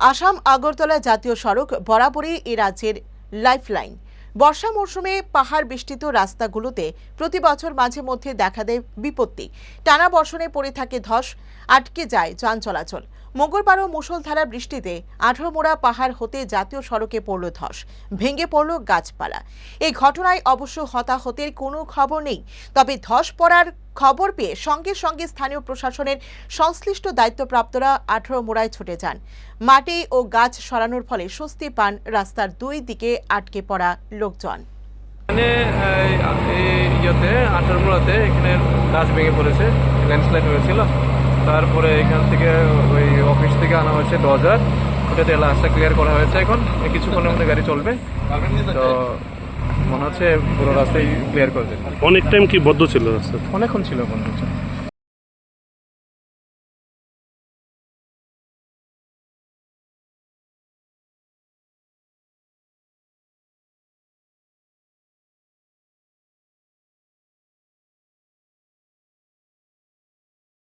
আসাম আগরতলা জাতীয় সড়ক বরাবরই এ রাজ্যের লাইফলাইন। বর্ষা মরশুমে পাহাড় বেষ্টিত রাস্তাগুলোতে প্রতি বছর মাঝে মধ্যে দেখা দেয় বিপত্তি। টানা বর্ষণে পড়ে থাকে ধস, আটকে যায় যান চলাচল। মঙ্গলবারও মুষলধারা বৃষ্টিতে আঠারোমোড়া পাহাড় হতে জাতীয় সড়কে পড়ল ধস, ভেঙে পড়ল গাছপালা। এই ঘটনায় অবশ্য হতাহতের কোনো খবর নেই, তবে ধস পড়ার খবর পেয়ে সঙ্গে সঙ্গে স্থানীয় প্রশাসনের সংশ্লিষ্ট দায়িত্বপ্রাপ্তরা আঠারো মোড়ায় ছুটে যান। মাটি ও গাছ সরানোর ফলে স্বস্তি পান রাস্তার দুই দিকে আটকে পড়া লোকজন। ইয়েতে, আঠারো এখানে গাছ ভেঙে পড়েছে, ল্যান্ডস্লাইড হয়েছিল। তারপরে এখান থেকে ওই অফিস থেকে আনা হয়েছে ডজার। ওটাতে রাস্তা ক্লিয়ার করা হয়েছে এখন। কিছুক্ষণের মধ্যে গাড়ি চলবে। তো মনে হচ্ছে পুরো রাস্তায় ক্লিয়ার করে দেবে অনেক টাইম কি বদ্ধ ছিল রাস্তা অনেকক্ষণ ছিল বন্ধু।